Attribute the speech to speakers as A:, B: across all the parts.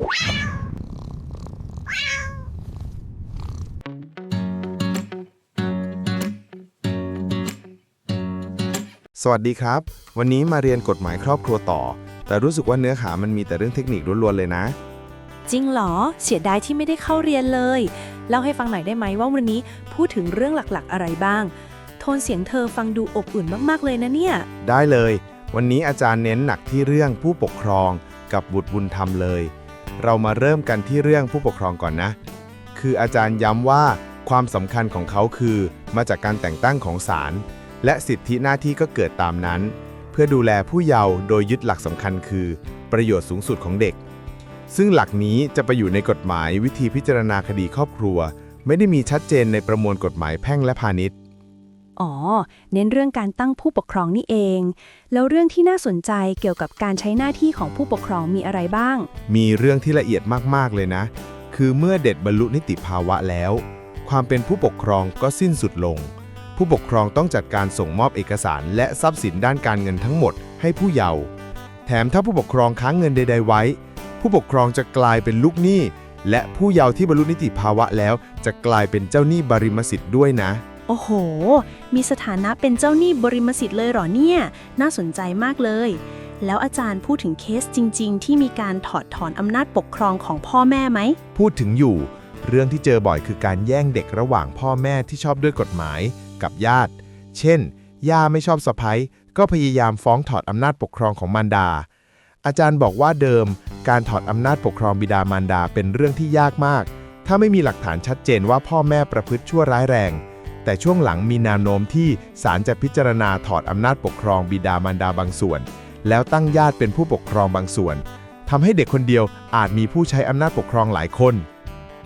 A: สวัสดีครับ วันนี้มาเรียนกฎหมายครอบครัวต่อ แต่รู้สึกว่าเนื้อหามันมีแต่เรื่องเทคนิคล้วนๆเลยนะ
B: จริงเหรอ เสียดายที่ไม่ได้เข้าเรียนเลย เล่าให้ฟังหน่อยได้ไหมว่าวันนี้พูดถึงเรื่องหลักๆ อะไรบ้าง โทนเสียงเธอฟังดูอบอุ่นมากๆเลยนะเนี่ย
A: ได้เลย วันนี้อาจารย์เน้นหนักที่เรื่องผู้ปกครองกับบุตรบุญธรรมเลย เรามาเริ่มกันที่เรื่องผู้ปกครองก่อนนะ คืออาจารย์ย้ำว่าความสำคัญของเขาคือ มาจากการแต่งตั้งของศาลและสิทธิหน้าที่ก็เกิดตามนั้น เพื่อดูแลผู้เยาว์โดยยึดหลักสำคัญคือ ประโยชน์สูงสุดของเด็ก ซึ่งหลักนี้จะไปอยู่ในกฎหมายวิธีพิจารณาคดีครอบครัว ไม่ได้มีชัดเจนในประมวลกฎหมายแพ่งและพาณิชย์
B: อ๋อ เน้นเรื่องการตั้งผู้ปกครองนี่เอง แล้วเรื่องที่น่าสนใจเกี่ยวกับการใช้หน้าที่ของผู้ปกครองมีอะไรบ้าง
A: มีเรื่องที่ละเอียดมาก ๆ เลยนะ คือเมื่อเด็กบรรลุนิติภาวะแล้ว ความเป็นผู้ปกครองก็สิ้นสุดลง ผู้ปกครองต้องจัดการส่งมอบเอกสาร และทรัพย์สินด้านการเงินทั้งหมดให้ผู้เยาว์แถมถ้าผู้ปกครองค้างเงินใด ๆ ไว้ ผู้ปกครองจะกลายเป็นลูกหนี้และผู้เยาว์ที่บรรลุนิติภาวะแล้ว จะกลายเป็นเจ้าหนี้บริมสิทธิ์ด้วยนะ
B: โอ้โห มีสถานะเป็นเจ้าหนี้บริมสิทธิ์เลยเหรอเนี่ย น่าสนใจมากเลย แล้วอาจารย์พูดถึงเคสจริง ๆ ที่มีการถอดถอนอำนาจปกครองของพ่อแม่ไหม
A: พูดถึงอยู่ เรื่องที่เจอบ่อยคือการแย่งเด็กระหว่างพ่อแม่ที่ชอบด้วยกฎหมาย กับญาติ เช่น ย่าไม่ชอบสะพ้ยก็พยายามฟ้องถอดอำนาจปกครองของมารดา อาจารย์บอกว่าเดิม การถอดอำนาจปกครองบิดามารดาเป็นเรื่องที่ยากมาก ถ้าไม่มีหลักฐานชัดเจนว่าพ่อแม่ประพฤติชั่วร้ายแรง แต่ช่วงหลังมีแนวโน้มที่ศาลจะพิจารณาถอดอำนาจปกครองบิดามารดาบางส่วน แล้วตั้งญาติเป็นผู้ปกครองบางส่วนทำให้เด็กคนเดียวอาจมีผู้ใช้อำนาจปกครองหลายคน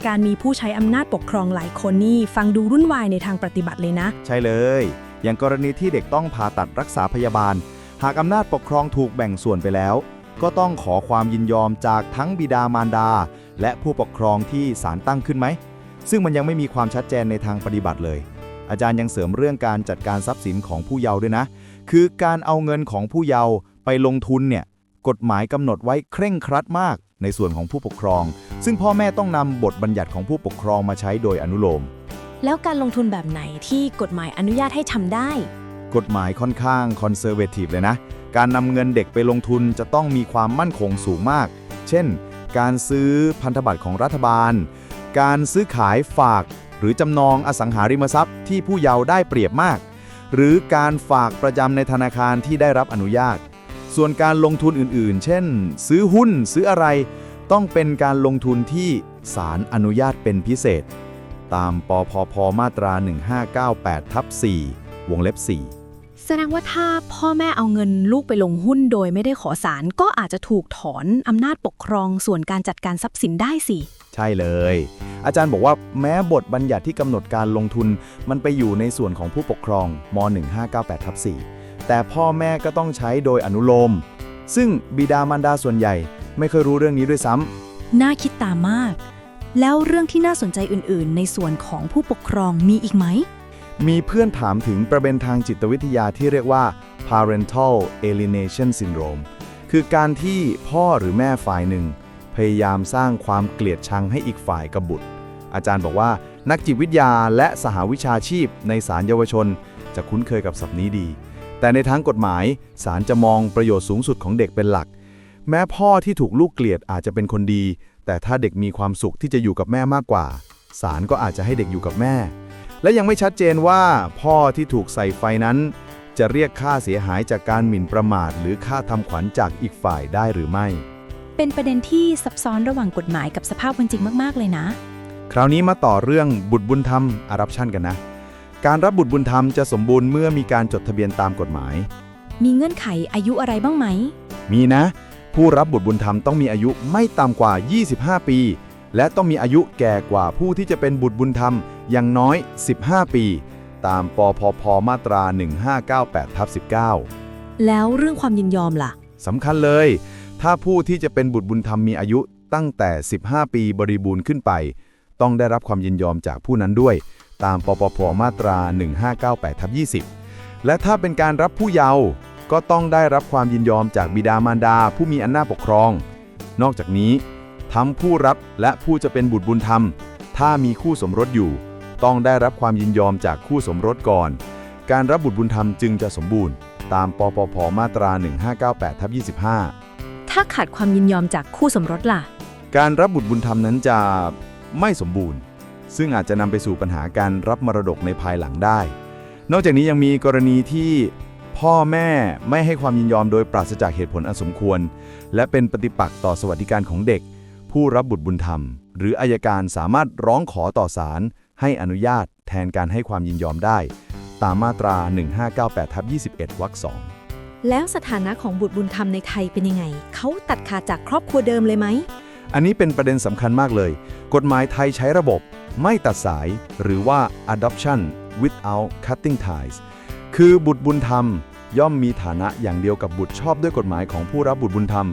C: การมีผู้ใช้อำนาจปกครองหลายคนนี่ฟังดูรุ่นวายในทางปฏิบัติเลยนะ
D: ใช่เลย อย่างกรณีที่เด็กต้องผ่าตัดรักษาพยาบาล หากอำนาจปกครองถูกแบ่งส่วนไปแล้ว ก็ต้องขอความยินยอมจากทั้งบิดามารดา และผู้ปกครองที่ศาลตั้งขึ้นไหม ซึ่งมันยังไม่มีความชัดเจนในทางปฏิบัติเลย อาจารย์ยังเสริมเรื่องการจัดการทรัพย์สินของผู้เยาว์ด้วยนะ คือการเอาเงินของผู้เยาว์ไปลงทุนเนี่ยกฎหมายกำหนดไว้เคร่งครัดมากในส่วนของผู้ปกครอง ซึ่งพ่อแม่ต้องนำบทบัญญัติของผู้ปกครองมาใช้โดยอนุโลม
C: แล้วการลงทุนแบบไหนที่กฎหมายอนุญาตให้ทำได้
D: กฎหมายค่อนข้างคอนเซอร์เวทีฟเลยนะ การนำเงินเด็กไปลงทุนจะต้องมีความมั่นคงสูงมาก เช่น การซื้อพันธบัตรของรัฐบาล การซื้อขายฝาก หรือจำนองอสังหาริมทรัพย์ที่ผู้เยาว์ได้เปรียบมาก หรือการฝากประจำในธนาคารที่ได้รับอนุญาต ส่วนการลงทุนอื่นๆ เช่น ซื้อหุ้นซื้ออะไร ต้องเป็นการลงทุนที่ศาลอนุญาตเป็นพิเศษ ตามปพพมาตรา 1598ทับ4วงเล็บ 4
C: แสดงว่าถ้าพ่อแม่เอาเงินลูกไปลงหุ้นโดยไม่ได้ขอสารก็อาจจะถูกถอนอำนาจปกครองส่วนการจัดการทรัพย์สินได้สิ
D: ใช่เลย อาจารย์บอกว่าแม้บทบัญญัติที่กำหนดการลงทุน มันไปอยู่ในส่วนของผู้ปกครองม 1598 ทับ4แต่พ่อแม่ก็ต้องใช้โดยอนุโลม ซึ่งบิดามารดาส่วนใหญ่ ไม่เคยรู้เรื่องนี้ด้วยซ้ำ
C: น่าคิดตามมาก แล้วเรื่องที่น่าสนใจอื่นๆ ในส่วนของผู้ปกครองมีอีกไหม
D: มีเพื่อนถามถึงประเด็นทางจิตวิทยาที่เรียกว่า parental alienation syndrome คือการที่พ่อหรือแม่ฝ่ายหนึ่ง พยายามสร้างความเกลียดชังให้อีกฝ่ายกบบุตร อาจารย์บอกว่านักจิตวิทยาและสหวิชาชีพในศาลเยาวชน จะคุ้นเคยกับศัพท์นี้ดี แต่ในทางกฎหมายศาลจะมองประโยชน์สูงสุดของเด็กเป็นหลัก แม้พ่อที่ถูกลูกเกลียดอาจจะเป็นคนดี แต่ถ้าเด็กมีความสุขที่จะอยู่กับแม่มากกว่าศาลก็อาจจะให้เด็กอยู่กับแม่ และยังไม่ชัดเจนว่าพ่อที่ถูกใส่ไฟนั้น จะเรียกค่าเสียหายจากการหมิ่นประมาท หรือค่าทำขวัญจากอีกฝ่ายได้หรือไม่
C: เป็นประเด็นที่ซับซ้อนระหว่างกฎหมายกับสภาพเป็นจริงมากๆเลยนะ
D: คราวนี้มาต่อเรื่องบุตรบุญธรรมอารับชั่นกันนะ การรับบุตรบุญธรรมจะสมบูรณ์เมื่อมีการจดทะเบียนตามกฎหมาย
C: มีเงื่อนไขอายุอะไรบ้างไหม
D: มีนะ ผู้รับบุตรบุญธรรมต้องมีอายุไม่ต่ำกว่า 25 ปี และต้องมีอายุแก่กว่าผู้ที่จะเป็นบุตรบุญธรรมอย่างน้อย 15 ปี ตามปพพมาตรา 1598ทับ19
C: แล้วเรื่องความยินยอมล่ะ
D: สำคัญเลย ถ้าผู้ที่จะเป็นบุตรบุญธรรมมีอายุตั้งแต่ 15 ปีบริบูรณ์ขึ้นไป ต้องได้รับความยินยอมจากผู้นั้นด้วย ตามปปพมาตรา 1598ทับ20 และถ้าเป็นการรับผู้เยาว์ก็ต้องได้รับความยินยอมจากบิดามารดาผู้มีอำนาจปกครอง นอกจากนี้ทั้งผู้รับและผู้จะเป็นบุตรบุญธรรม ถ้ามีคู่สมรสอยู่ ต้องได้รับความยินยอมจากคู่สมรสก่อน การรับบุตรบุญธรรมจึงจะสมบูรณ์ ตามปปพมาตรา 1598ทับ25
C: ถ้าขาดความยินยอมจากคู่สมรสล่ะ
D: การรับบุตรบุญธรรมนั้นจะไม่สมบูรณ์ ซึ่งอาจจะนำไปสู่ปัญหาการรับมรดกในภายหลังได้ นอกจากนี้ยังมีกรณีที่พ่อแม่ไม่ให้ความยินยอมโดยปราศจากเหตุผลอันสมควร และเป็นปฏิปักษ์ต่อสวัสดิการของเด็ก ผู้รับบุตรบุญธรรม หรืออายการสามารถร้องขอต่อศาลให้อนุญาตแทนการให้ความยินยอมได้ ตามมาตรา 1598ทับ21วรรคสอง
C: แล้วสถานะของบุตรบุญธรรมในไทยเป็นยังไง เขาตัดขาดจากครอบครัวเดิมเลยไหม
D: อันนี้เป็นประเด็นสำคัญมากเลย กฎหมายไทยใช้ระบบ ไม่ตัดสาย หรือว่า adoption without cutting ties คือบุตรบุญธรรม ย่อมมีฐานะอย่างเดียวกับบุตรชอบด้วยกฎหมายของผู้รับบุตรบุญธรรม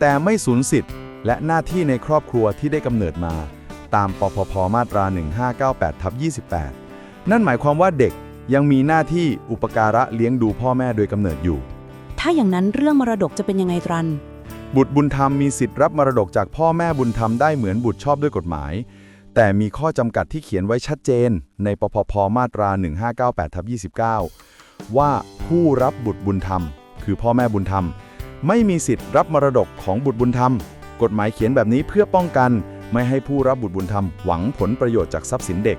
D: แต่ไม่สูญสิทธิ์ และหน้าที่ในครอบครัวที่ได้กำเนิดมา ตามปปพมาตรา 1598ทับ28 นั่นหมายความว่าเด็กยังมีหน้าที่อุปการะเลี้ยงดูพ่อแม่โดยกำเนิดอยู่
E: ถ้าอย่างนั้นเรื่องมรดกจะเป็นยังไงตรัน
D: บุตรบุญธรรมมีสิทธิ์รับมรดกจากพ่อแม่บุญธรรมได้เหมือนบุตรชอบด้วยกฎหมาย แต่มีข้อจำกัดที่เขียนไว้ชัดเจน ในปปพมาตรา 1598ทับ29 ว่าผู้รับบุตรบุญธรรม คือพ่อแม่บุญธรรม ไม่มีสิทธิ์รับมรดกของบุตรบุญธรรม กฎหมายเขียนแบบนี้เพื่อป้องกัน ไม่ให้ผู้รับบุตรบุญธรรมหวังผลประโยชน์จากทรัพย์สินเด็ก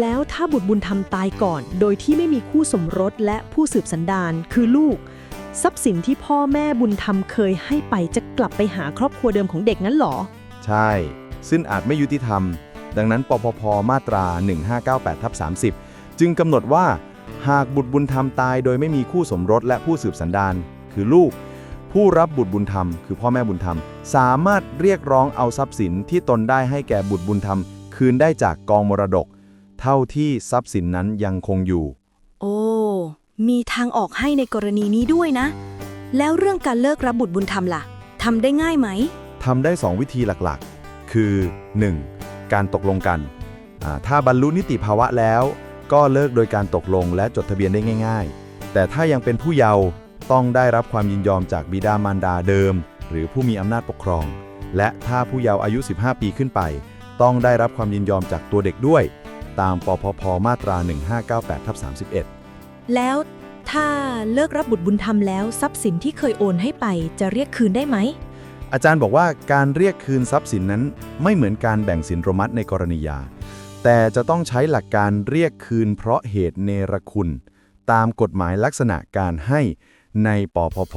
F: แล้วถ้าบุตรบุญธรรมตายก่อน โดยที่ไม่มีคู่สมรสและผู้สืบสันดานคือลูก ทรัพย์สินที่พ่อแม่บุญธรรมเคยให้ไปจะกลับไปหาครอบครัวเดิมของเด็กนั้นหรอ
D: ใช่ ซึ่งอาจไม่ยุติธรรม ดังนั้นปปพมาตรา 1598ทับ30 จึงกำหนดว่า หากบุตรบุญธรรมตายโดยไม่มีคู่สมรสและผู้สืบสันดาน คือลูก ผู้รับบุตรบุญธรรม คือพ่อแม่บุญธรรม สามารถเรียกร้องเอาทรัพย์สินที่ตนได้ให้แก่บุตรบุญธรรม คืนได้จากกองมรดก เท่าที่ทรัพย์สินนั้นยังคงอยู่
C: มีทางออกให้ในกรณีนี้ด้วยนะ แล้วเรื่องการเลิกรับบุตรบุญธรรมล่ะทำได้ง่ายไหม
D: ทำได้ 2 วิธีหลักๆ คือ 1. การตกลงกันอ่าถ้าบรรลุนิติภาวะแล้ว ก็เลิกโดยการตกลงและจดทะเบียนได้ง่าย ๆ แต่ถ้ายังเป็นผู้เยาว์ต้องได้รับความยินยอมจากบิดามารดาเดิม หรือผู้มีอำนาจปกครอง และถ้าผู้เยาว์อายุ 15 ปีขึ้นไป ต้องได้รับความยินยอมจากตัวเด็กด้วย ตามปปพมาตรา 1598ทับ31
C: แล้วถ้าเลิกรับบุตรบุญธรรมแล้วทรัพย์สินที่เคยโอนให้ไปจะเรียกคืนได้ไหม
D: อาจารย์บอกว่าการเรียกคืนทรัพย์สินนั้นไม่เหมือนการแบ่งสินโรมัตในกรณียา แต่จะต้องใช้หลักการเรียกคืนเพราะเหตุเนรคุณ ตามกฎหมายลักษณะการให้ในปพพ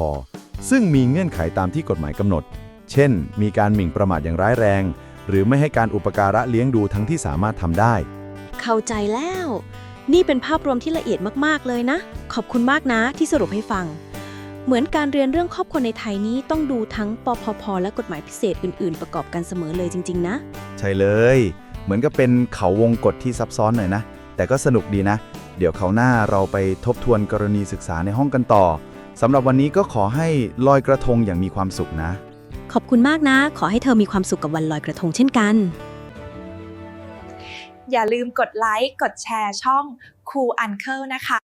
D: ซึ่งมีเงื่อนไขตามที่กฎหมายกำหนด เช่น มีการหมิ่นประมาทอย่างร้ายแรง หรือไม่ให้การอุปการะเลี้ยงดูทั้งที่สามารถทำได้
B: เข้าใจแล้ว นี่เป็นภาพรวมที่ละเอียดมากๆเลยนะ ขอบคุณมากนะที่สรุปให้ฟัง เหมือนการเรียนเรื่องครอบครัวในไทยนี้ต้องดูทั้งปพพและกฎหมายพิเศษอื่น ๆ ประกอบกันเสมอเลยจริง ๆ นะ
D: ใช่เลย เหมือนกับเป็นเขาวงกฎที่ซับซ้อนหน่อยนะ แต่ก็สนุกดีนะ เดี๋ยวเขาวหน้าเราไปทบทวนกรณีศึกษาในห้องกันต่อสำหรับวันนี้ก็ขอให้ลอยกระทงอย่างมีความสุขนะ
B: ขอบคุณมากนะ ขอให้เธอมีความสุขกับวันลอยกระทงเช่นกัน
G: อย่าลืมกดไลค์ กดแชร์ช่อง Cool Uncle นะคะ